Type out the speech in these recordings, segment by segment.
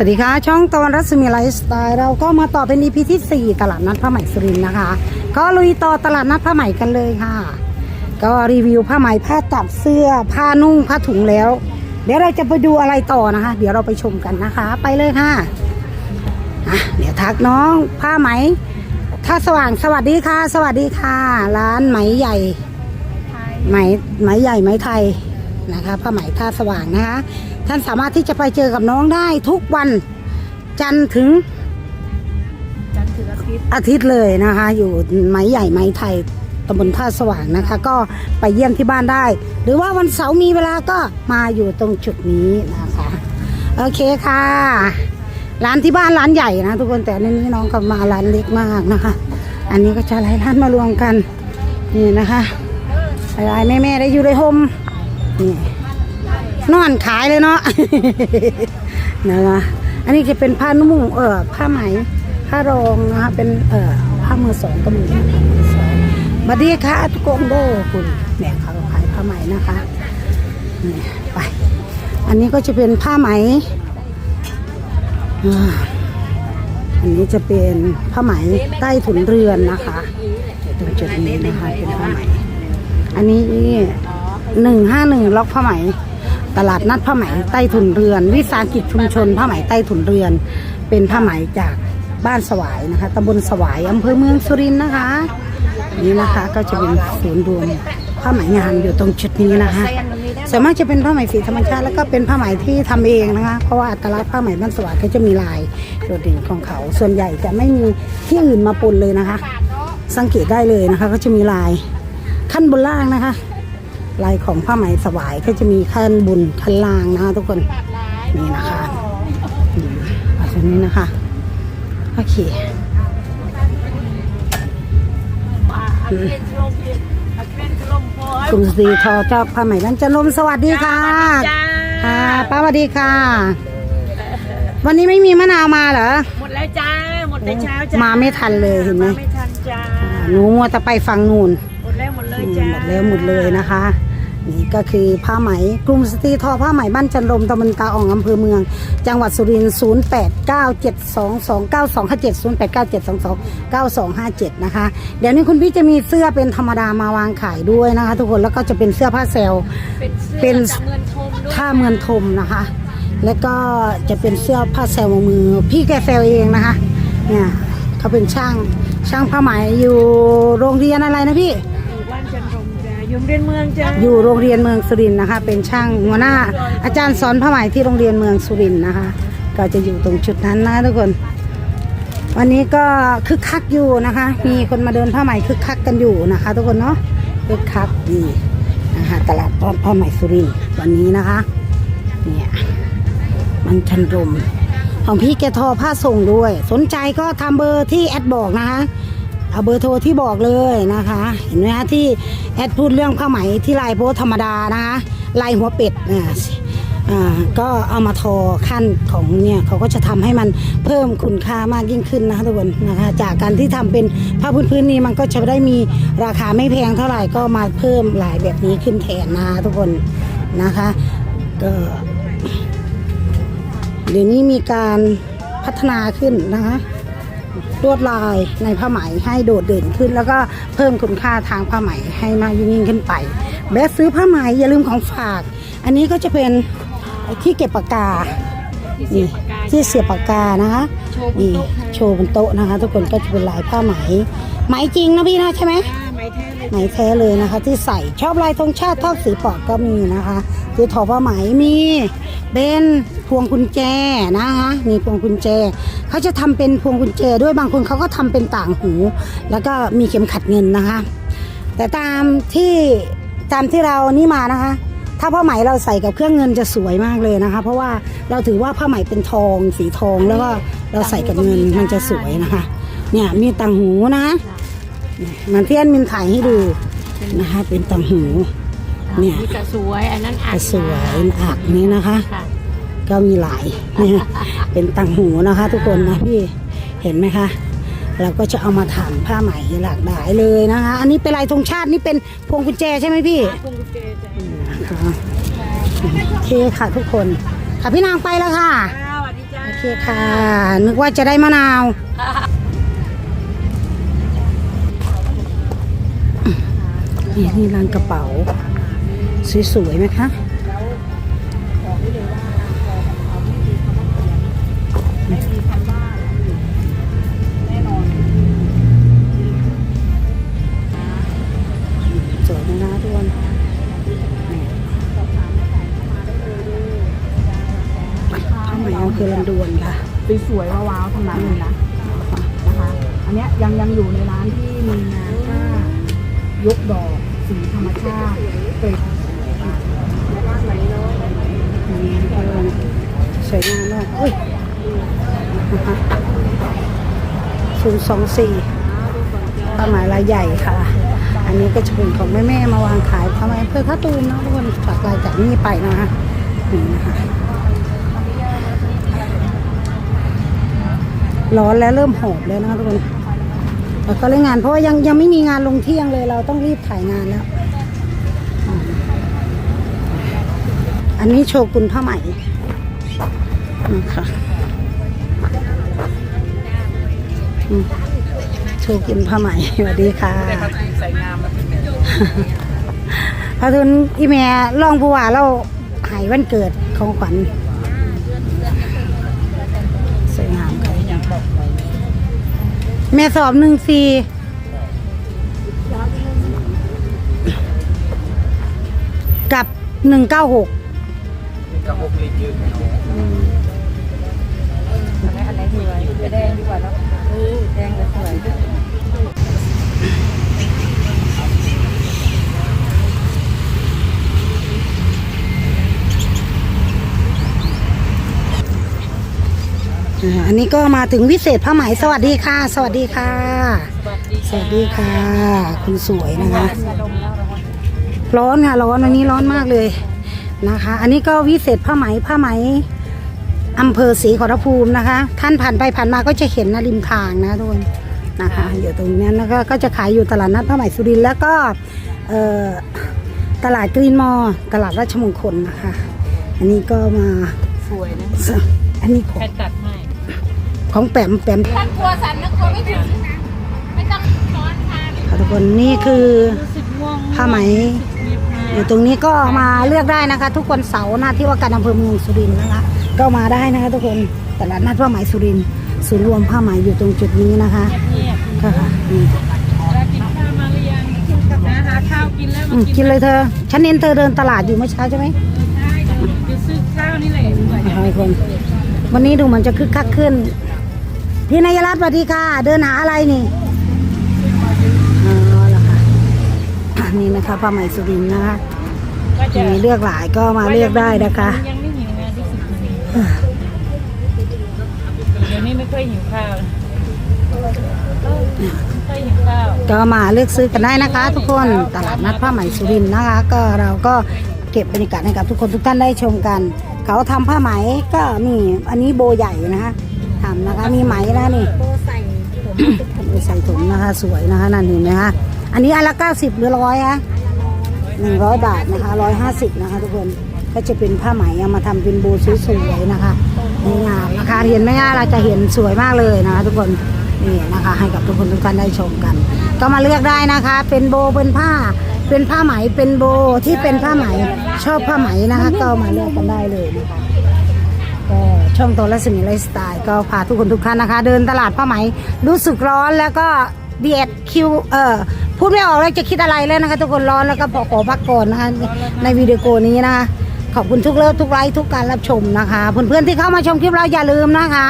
สวัสดีค่ะ ช่องตะวันรัศมีไลฟ์สไตล์เราก็มาต่อเป็น EP ที่ 4 ตลาดนัดผ้าไหมสุรินทร์นะคะ ก็ลุยต่อตลาดนัดผ้าไหมกันเลยค่ะ ก็รีวิวผ้าไหมผ้าตัดเสื้อ ผ้านุ่งผ้าถุงแล้ว เดี๋ยวเราจะไปดูอะไรต่อนะคะ เดี๋ยวเราไปชมกันนะคะ ไปเลยค่ะอะเดี๋ยวทักน้องผ้าไหมท่าสว่างสวัสดีค่ะ สวัสดีค่ะ ร้านไหมใหญ่ ไหมไหมใหญ่ไหมไทย นะคะผ้าไหมท่าสว่างนะคะท่านสามารถที่จะไปเจอกับน้องได้ทุกวันจันทร์ถึงจันทร์ถึงอาทิตย์อาทิตย์เลยนะคะ อยู่ไหมใหญ่ไหมไทยตำบลท่าสว่างนะคะ ก็ไปเยี่ยมที่บ้านได้ หรือว่าวันเสาร์มีเวลาก็มาอยู่ตรงจุดนี้นะคะ โอเคค่ะ ร้านที่บ้านร้านใหญ่นะทุกคนแต่ในนี้น้องก็มาร้านเล็กมากนะคะ อันนี้ก็จะหลายร้านมารวมกันนี่นะคะหลายๆแม่ๆได้อยู่ในโฮม นี่นอนขายเลยเนาะนะคะอันนี้จะเป็นผ้านุ่งเออผ้าไหมผ้ารองนะคะเป็นเอ่อผ้ามือสองก็มีมือสองบัดดีค่ะทุกคนเด้อคุณแม่เขาขายผ้าไหมนะคะนี่ไปอันนี้ก็จะเป็นผ้าไหมอันนี้จะเป็นผ้าไหมใต้ถุนเรือนนะคะตรงจุดนี้นะคะเป็นผ้าไหม อันนี้ หนึ่งห้าหนึ่งล็อกผ้าไหม ตลาดนัดผ้าไหมใต้ถุนเรือน วิสาหกิจชุมชนผ้าไหมใต้ถุนเรือน เป็นผ้าไหมจากบ้านสวายนะคะตำบลสวายอำเภอเมืองสุรินทร์นะคะ นี่นะคะก็จะเป็นศูนย์รวมผ้าไหมงานอยู่ตรงจุดนี้นะคะส่วนมากจะเป็นผ้าไหมสีธรรมชาติแล้วก็เป็นผ้าไหมที่ทำเองนะคะ เพราะว่าอัตลักษณ์ผ้าไหมบ้านสวายก็จะมีลายโดดเด่นของเขา ส่วนใหญ่จะไม่มีที่อื่นมาปนเลยนะคะ สังเกตได้เลยนะคะ ก็จะมีลายขั้นบนล่างนะคะ ลายของผ้าไหมสวายก็จะมีขั้นบนขั้นล่างนะคะทุกคนนี่นะคะอืมเอาตรงนี้นะคะโอเคกลุ่มสีทอเจ้าผ้าไหมนั้นจะลมสวัสดีค่ะจ้าค่ะป้าสวัสดีค่ะ วันนี้ไม่มีมะนาวมาเหรอหมดแล้วจ้าหมดแต่เช้าจ้ามาไม่ทันเลยเห็นไหมาไม่ทันจ้าอ่าหนูมัวแต่ไปฟังนู่นหมดแล้วหมด เลยอืมจ้าหมดแล้วหมดเลยนะคะ นี่ก็คือผ้าไหมกลุ่มสตรีทอผ้าไหมบ้านจันลมตำบลตาอ่องอำเภอเมือง จังหวัดสุรินทร์0 8 9 7 2 2 9 2 5 7 0 8 9 7 2 2 9 2 5 7 นะคะ เดี๋ยวนี้คุณพี่จะมีเสื้อเป็นธรรมดามาวางขายด้วยนะคะ ทุกคนแล้วก็จะเป็นเสื้อผ้าเซลล์เป็นเสื้อเป็นจากเมืองทมด้วยท่าเมืองทมนะคะ แล้วก็จะเป็นเสื้อผ้าแซลมือ พี่แกแซลเองนะคะเนี่ยเขาเป็นช่างช่างผ้าไหมอยู่โรงเรียนอะไรนะพี่ อยู่เรียนเมืองจ้าอยู่โรงเรียนเมืองสุรินทร์นะคะ เป็นช่างหัวหน้า อาจารย์สอนผ้าไหมที่โรงเรียนเมืองสุรินทร์นะคะ ก็จะอยู่ตรงจุดนั้นนะทุกคน วันนี้ก็คึกคักอยู่นะคะ มีคนมาเดินผ้าไหมคึกคักกันอยู่นะคะ ทุกคนเนาะคึกคักดีนะคะตลาดผ้าไหมสุรินทร์วันนี้นะคะเนี่ยมันชันรมของพี่แกทอผ้าส่งด้วย สนใจก็ทำเบอร์ที่แอดบอกนะคะ เอาเบอร์โทรที่บอกเลยนะคะ เห็นไหมคะที่แอดพูดเรื่องผ้าไหมที่ลายโพสธรรมดานะคะลายหัวเป็ดอ่าก็เอามาทอขั้นของเนี่ยเขาก็จะทำให้มันเพิ่มคุณค่ามากยิ่งขึ้นนะคะทุกคนนะคะจากการที่ทำเป็นผ้าพื้นๆนี้มันก็จะได้มีราคาไม่แพงเท่าไหร่ก็มาเพิ่มลายแบบนี้ขึ้นแทนนะคะทุกคนนะคะก็เดี๋ยวนี้มีการพัฒนาขึ้นนะคะ ลวดลายในผ้าไหมให้โดดเด่นขึ้น แล้วก็เพิ่มคุณค่าทางผ้าไหมให้มากยิ่งยิ่งขึ้นไป แบสซื้อผ้าไหมอย่าลืมของฝาก อันนี้ก็จะเป็นที่เก็บปากกานี่ที่เสียบปากกานะคะนี่โชว์บนโต๊ะนะคะ ทุกคนก็จะเป็นลายผ้าไหมไหมจริงนะพี่นะใช่ไหมจ้า ไหมแท้เลยนะคะ ที่ใส่ชอบลายธงชาติทอดสีปอกก็มีนะคะที่ทอผ้าไหมมีเป็นพวงกุญแจนะคะมีพวงกุญแจเขาจะทำเป็นพวงกุญแจด้วยบางคนเขาก็ทำเป็นต่างหู แล้วก็มีเข็มขัดเงินนะคะ แต่ตามที่ตามที่เรานี่มานะคะ ถ้าผ้าไหมเราใส่กับเครื่องเงินจะสวยมากเลยนะคะ เพราะว่าเราถือว่าผ้าไหมเป็นทองสีทองแล้วก็เราใส่กับเงินมันจะสวยนะคะ เนี่ยมีต่างหูนะ มันเทียนมินถ่ายให้ดูนะคะ เป็นต่างหูเนี่ยนี่ก็สวยอันนั้นอ่านสวยอักนี้นะคะค่ะก็มีหลายเนี่ยเป็นต่างหูนะคะ ทุกคนนะพี่เห็นไหมคะเราก็จะเอามาทำผ้าไหมหลากหลายเลยนะคะ อันนี้เป็นลายธงชาตินี่เป็นพวงกุญแจใช่ไหมพี่พวงกุญแจจ้านะคะโอเคค่ะทุกคนค่ะพี่นางไปแล้วค่ะสวัสดีจ้าโอเคเคค่ะ นึกว่าจะได้มะนาว นี่นี่ร้านกระเป๋า สวยๆไหมคะ สีธรรมชาติเกรดสวยงามมากอุ้ยศูนย์สองสี่ผ้าหมลายใหญ่ค่ะ อันนี้ก็จะเป็นของแม่ๆมาวางขายทำไมเพื่อท่าตูมนะทุกคนฝากลายจากนี่ไปนะคะนี่นะคะร้อนแล้วเริ่มหอบแล้วนะทุกคน แล้วก็เล่นงาน เพราะว่ายังยังไม่มีงานลงเที่ยงเลย เราต้องรีบถ่ายงานแล้ว อันนี้โชกุนผ้าไหมนะคะอืมโชกุนผ้าไหมสวัสดีค่ะใส่งามมาเป็นแบบพาทุนอีเมียลองผู้ว่าเราใหายวันเกิดของขวัญ แม่สอบหนึ่งสี่กับหนึ่งเก้าหกกับพวกลิยืนอันไหนสวยจะแดงดีกว่าเนาะแดงจะสวย อ่าอันนี้ก็มาถึงวิเศษผ้าไหมสวัสดีค่ะ สวัสดีค่ะ สวัสดีค่ะ คุณสวยนะคะ ร้อนค่ะร้อนวันนี้ร้อนมากเลยนะคะ อันนี้ก็วิเศษผ้าไหมผ้าไหมอำเภอศรีขอรภูมินะคะ ท่านผ่านไปผ่านมาก็จะเห็นนะริมทางนะทุกคนนะคะอยู่ตรงนั้นแล้วก็ก็จะขายอยู่ตลาดนัดผ้าไหมสุรินทร์แล้วก็เอ่อตลาดกรีนมอลล์ตลาดราชมงคลนะคะ อันนี้ก็มาสวยนะอันนี้ของแค่ตัดให้ ของแปมแปมท่านกลัวสันนะกลัวไม่ถึงนะไม่ต้องซ้อนค่ะค่ะทุกคนนี่คือรู้สึกง่วงผ้าไหมเรียบง่ายอยู่ตรงนี้ก็มาเลือกได้นะคะ ทุกคนเสาร์หน้าที่ว่าการอำเภอเมืองสุรินทร์นะคะก็มาได้นะคะทุกคนตลาดนัดผ้าไหมสุรินทร์ศูนย์รวมผ้าไหมอยู่ตรงจุดนี้นะคะเงียบค่ะนี่ๆเวลากินข้าวมาหรือยังนะหาข้าวกินแล้วอืมามกินกินเลยเธอ ฉันเน้นเธอเดินตลาดอยู่เมื่อเช้าใช่ไหมได้เดี๋ยวจะซื้อข้าวนี่แหละดีกว่าค่ะทุกคนวันนี้ดูเหมือนจะคึกคักขึ้น พี่นายรัตน์สวัสดีค่ะ เดินหาอะไรนี่อ๋อเหรอคะนี่นะคะผ้าไหมสุรินทร์นะคะก็จะมีเลือกหลายก็มาเลือกได้นะคะยังไม่หิวไงที่สุดเดี๋ยวนี้ไม่ค่อยหิวข้าวไม่ค่อยหิวข้าวก็มาเลือกซื้อกันได้นะคะ ทุกคนตลาดนัดผ้าไหมสุรินทร์นะคะ ก็เราก็เก็บบรรยากาศให้กับทุกคนทุกท่านได้ชมกัน เขาทำผ้าไหมก็มีอันนี้โบใหญ่นะคะ ทำนะคะ มีไหมนะนี่โบใส่ผมโบใส่ถุงนะคะ สวยนะคะนั่นเห็นไหมคะอันนี้อันละ90หรือร้อยคะหนึ่งร้อยบาทนะคะร้อยห้าสิบนะคะ ทุกคนก็จะเป็นผ้าไหมเอามาทำเป็นโบสวยๆนะคะงามนะคะเห็นไหมคะเราจะเห็นสวยมากเลยนะคะ ทุกคนนี่นะคะให้กับทุกคนทุกท่านได้ชมกัน ก็มาเลือกได้นะคะ เป็นโบเป็นผ้า เป็นผ้าไหมเป็นโบที่เป็นผ้าไหมชอบผ้าไหมนะคะ ก็มาเลือกกันได้เลยนะคะ ช่องโตและสมิไลฟ์สไตล์ก็พาทุกคนทุกท่านนะคะ เดินตลาดผ้าไหมรู้สึกร้อนแล้วก็ดีเอ็ดคิวเออพูดไม่ออกเลยจะคิดอะไรแล้วนะคะ ทุกคนร้อนแล้วก็ขอขอพักก่อนนะคะในวิดีโอนี้นะคะขอบคุณทุกเลิฟทุกไลค์ทุกการรับชมนะคะเพื่อนๆที่เข้ามาชมคลิปเราอย่าลืมนะคะ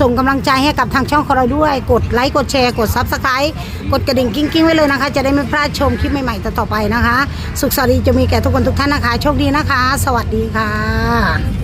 ส่งกำลังใจให้กับทางช่องของเราด้วย กดไลค์กดแชร์กดซับสไครต์กดกระดิ่งกิ้งๆไว้เลยนะคะ จะได้ไม่พลาดชมคลิปใหม่ๆต่อไปนะคะ สุขสวัสดีจะมีแก่ทุกคนทุกท่านนะคะ โชคดีนะคะ สวัสดีค่ะ